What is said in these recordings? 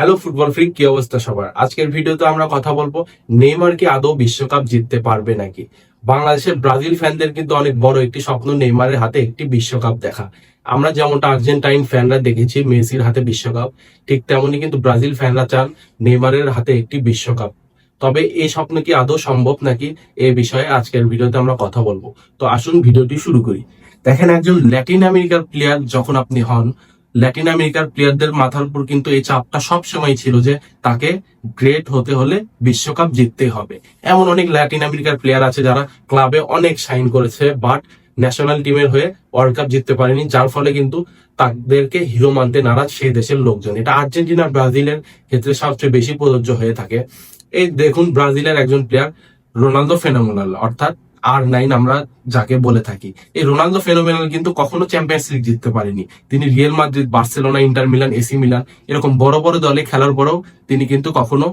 Hello football freak কি অবস্থা সবার? আজকের ভিডিওতে আমরা কথা বলব, নেইমার কি আদৌ বিশ্বকাপ জিততে পারবে নাকি? বাংলাদেশের ব্রাজিল ফ্যানদের কিন্তু অনেক বড় একটি স্বপ্ন নেইমারের হাতে একটি বিশ্বকাপ দেখা। আমরা যেমনটা আর্জেন্টাইন ফ্যানরা দেখেছি, মেসির হাতে বিশ্বকাপ, ঠিক তেমনি কিন্তু ব্রাজিল ফ্যানরা চান নেইমারের হাতে একটি বিশ্বকাপ। তবে এই স্বপ্ন কি আদৌ সম্ভব নাকি, এ বিষয়ে আজকের ভিডিওতে আমরা কথা বলব। তো আসুন ভিডিওটি শুরু করি। দেখেন একজন ল্যাটিন আমেরিকার প্লেয়ার, যখন আপনি হন ল্যাটিন আমেরিকার প্লেয়ারদের মাথার উপর কিন্তু এই চাপটা সব সময় ছিল যে তাকে গ্রেট হতে হলে বিশ্বকাপ জিততে হবে। এমন অনেক ল্যাটিন আমেরিকার প্লেয়ার আছে যারা ক্লাবে অনেক সাইন করেছে বাট ন্যাশনাল টিমের হয়ে ওয়ার্ল্ড কাপ জিততে পারেনি, যার ফলে কিন্তু তাদেরকে হিরো মানতে নারাজ সেই দেশের লোকজন। এটা আর্জেন্টিনা, ব্রাজিলের ক্ষেত্রে সবচেয়ে বেশি প্রযোজ্য হয়ে থাকে। এই দেখুন, ব্রাজিলের একজন প্লেয়ার রোনালদো ফেনোমেনাল অর্থাৎ আর নাইন আমরা যাকে বলে থাকি। এই রোনালদো ফেনোমেনাল কিন্তু কখনো চ্যাম্পিয়ন্স লিগ জিততে পারেনি। তিনি Real Madrid Barcelona Inter Milan AC Milan এরকম বড় বড় দলে খেলার পরেও তিনি কিন্তু কখনো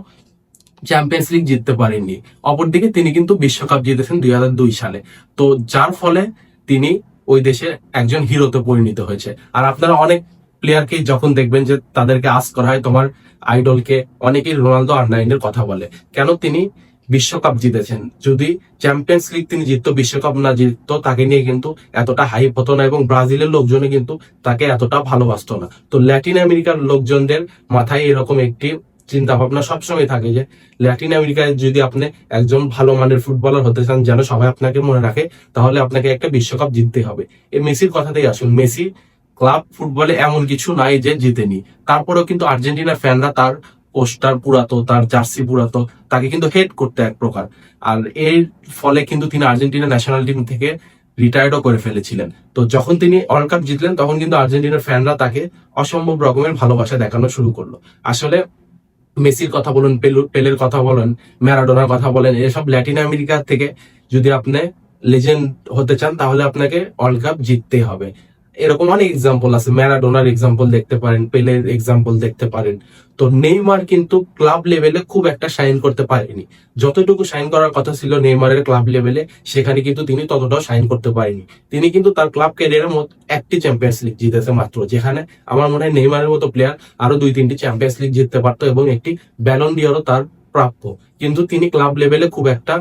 চ্যাম্পিয়ন্স লিগ জিততে পারেননি। অপরদিকে তিনি কিন্তু বিশ্বকাপ জিতেছেন দুই হাজার দুই সালে। তো যার ফলে তিনি ওই দেশে একজন হিরোতে পরিণত হয়েছে। আর আপনারা অনেক প্লেয়ারকে যখন দেখবেন যে তাদেরকে আস করা হয়, তোমার আইডলকে অনেকেই রোনালদো আর নাইনের কথা বলে। কেন তিনি বিশ্বকাপ জিতেছেন। যদি চ্যাম্পিয়ন্স লিগ তিনি জিততো, বিশ্বকাপ না জিততো, তাকে নিয়ে কিন্তু এতটা হাইপ হতো না এবং ব্রাজিলের লোকজনে কিন্তু তাকে এতটা ভালোবাসতো না। তো ল্যাটিন আমেরিকার লোকজনদের মাথায় এরকম একটি চিন্তা ভাবনা সবসময় থাকে যে ল্যাটিন আমেরিকায় যদি আপনি একজন ভালো মানের ফুটবলার হতে চান, যেন সবাই আপনাকে মনে রাখে, তাহলে আপনাকে একটা বিশ্বকাপ জিততে হবে। এই মেসির কথাতেই আসুন। মেসি ক্লাব ফুটবলে এমন কিছু নাই যে জিতেনি। তারপরেও কিন্তু আর্জেন্টিনার ফ্যানরা তার পোস্টার পুরাতো তার জার্সি পুরাতো তাকে কিন্তু হেড করতে এক প্রকার। আর এর ফলে কিন্তু তিনি আর্জেন্টিনা ন্যাশনাল টিম থেকে রিটায়ার্ডও করে ফেলেছিলেন। তো যখন তিনি ওয়ার্ল্ড কাপ জিতলেন, তখন কিন্তু আর্জেন্টিনার ফ্যানরা তাকে অসম্ভব রকমের ভালোবাসা দেখানো শুরু করল। আসলে মেসির কথা বলুন, পেলু, পেলের কথা বলেন, ম্যারাডোনার কথা বলেন, এসব ল্যাটিন আমেরিকা থেকে যদি আপনি লেজেন্ড হতে চান, তাহলে আপনাকে ওয়ার্ল্ড কাপ জিততে হবে। এরকম অনেক এক্সাম্পল আছে ম্যারাডোনার এক্সাম্পল দেখতে পারেন পেলের এক্সাম্পল দেখতে পারেন। তো নেইমার কিন্তু ক্লাব লেভেলে খুব একটা সাইন করতে পারেনি। যতটুকু সাইন করার কথা ছিল নেইমারের ক্লাব লেভেলে সেখানে কিন্তু তিনি ততটাও সাইন করতে পারেনি। তিনি কিন্তু তার ক্লাব ক্যারিয়ারের মতো একটি চ্যাম্পিয়ন্স লিগ জিতেছে মাত্র, যেখানে আমার মনে হয় নেইমারের মতো প্লেয়ার আরও দুই, তিনটি চ্যাম্পিয়ন্স লিগ জিততে পারতো এবং একটি ব্যালন ডিয়ারও তার প্রাপ্য। কিন্তু তিনি ক্লাব লেভেলে খুব একটা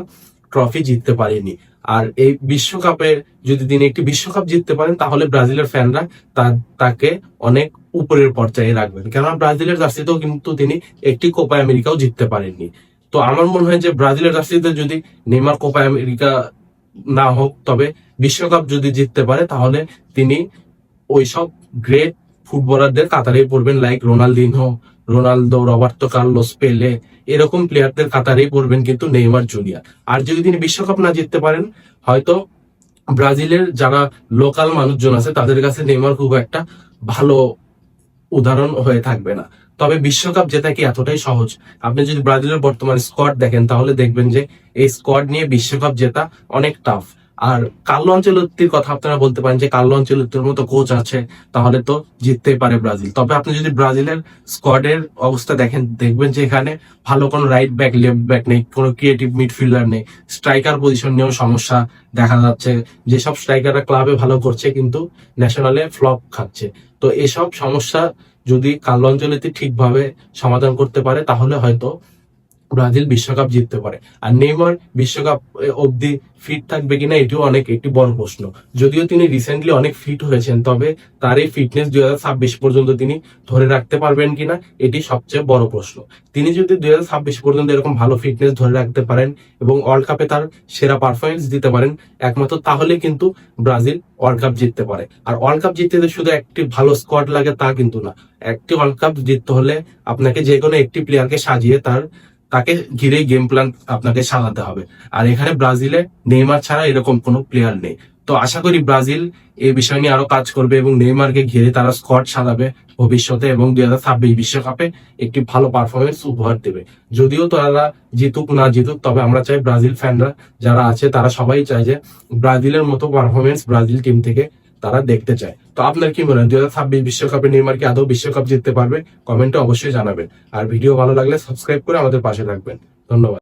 ট্রফি জিততে পারেনি। আর এই বিশ্বকাপে যদি তিনি একটি বিশ্বকাপ জিততে পারেন, তাহলে ব্রাজিলের ফ্যানরা তার- তাকে অনেক উপরের পর্যায়ে রাখবেন। কেননা ব্রাজিলের জার্সিতেও কিন্তু তিনি একটি কোপা আমেরিকাও জিততে পারেননি। তো আমার মনে হয় যে ব্রাজিলের জার্সিতে যদি নেইমার কোপা আমেরিকা না হোক, তবে বিশ্বকাপ যদি জিততে পারে, তাহলে তিনি ওইসব গ্রেট ফুটবলারদের কাতারেই পড়বেন like Ronaldinho, Ronaldo, Roberto Carlos, Pele, এরকম প্লেয়ারদের কাতারেই পড়বেন কিন্তু নেইমার জুনিয়র। আর যদি তিনি বিশ্বকাপ না জিততে পারেন, হয়তো ব্রাজিলের যারা লোকাল মানুষজন আছে, তাদের কাছে নেইমার খুব একটা ভালো উদাহরণ হয়ে থাকবে না। তবে বিশ্বকাপ জেতা কি এতটাই সহজ? আপনি যদি ব্রাজিলের বর্তমান স্কোয়াড দেখেন, তাহলে দেখবেন যে এই স্কোয়াড নিয়ে বিশ্বকাপ জেতা অনেক টাফ আর কার্লো অঞ্চলত্তির কথা আপনারা বলতে পারেন যে কার্লো অঞ্চলত্তির মতো কোচ আছে, তাহলে তো জিততেই পারে ব্রাজিল। তবে আপনি যদি ব্রাজিলের স্কোয়াডের অবস্থা দেখেন, দেখবেন যে এখানে ভালো কোনো রাইট ব্যাক লেফট ব্যাক নেই, কোনো ক্রিয়েটিভ মিডফিল্ডার নেই। স্ট্রাইকার পজিশন নিয়েও সমস্যা দেখা যাচ্ছে, যেসব স্ট্রাইকাররা ক্লাবে ভালো করছে কিন্তু ন্যাশনালে ফ্লপ খাচ্ছে। তো এসব সমস্যা যদি কার্লো অঞ্চলেতে ঠিকভাবে সমাধান করতে পারে, তাহলে হয়তো ব্রাজিল বিশ্বকাপ জিততে পারে। আর নেইমার বিশ্বকাপ অবধি ফিট থাকবে কিনা এটিও অনেক, একটি বড় প্রশ্ন। যদিও তিনি রিসেন্টলি অনেক ফিট হয়েছেন, তবে তার এই ফিটনেস দুই হাজার ছাব্বিশ পর্যন্ত তিনি ধরে রাখতে পারবেন কিনা, এটি সবচেয়ে বড় প্রশ্ন। তিনি যদি দুই হাজার ছাব্বিশ পর্যন্ত এরকম ভালো ফিটনেস ধরে রাখতে পারেন এবং ওয়ার্ল্ড কাপে তার সেরা পারফরমেন্স দিতে পারেন একমাত্র, তাহলে কিন্তু ব্রাজিল ওয়ার্ল্ড কাপ জিততে পারে। আর ওয়ার্ল্ড কাপ জিততে শুধু একটি ভালো স্কোয়াড লাগে তা কিন্তু না। একটি ওয়ার্ল্ড কাপ জিততে হলে আপনাকে যে কোনো একটি প্লেয়ারকে সাজিয়ে তার তাকে ঘিরে গেম প্ল্যান আপনাকে সাজাতে হবে। আর এখানে ব্রাজিলে নেইমার ছাড়া এরকম কোনো প্লেয়ার নেই। তো আশা করি ব্রাজিল এই বিষয় নিয়ে আরও কাজ করবে এবং নেইমারকে ঘিরে তারা স্কট সাজাবে ভবিষ্যতে এবং দুই হাজার ছাব্বিশ বিশ্বকাপে একটি ভালো পারফরমেন্স উপহার দেবে। যদিও তারা জিতুক না জিতুক, তবে আমরা চাই ব্রাজিল ফ্যানরা যারা আছে, তারা সবাই চায় যে ব্রাজিলের মতো পারফরমেন্স ব্রাজিল টিম থেকে তারা দেখতে চায়। তো আপনার কি মনে হয়, দুই হাজার ছাব্বিশ বিশ্বকাপে নেইমার কি আদৌ বিশ্বকাপ জিততে পারবে? কমেন্টে অবশ্যই জানাবেন। আর ভিডিও ভালো লাগলে সাবস্ক্রাইব করে আমাদের পাশে থাকবেন। ধন্যবাদ।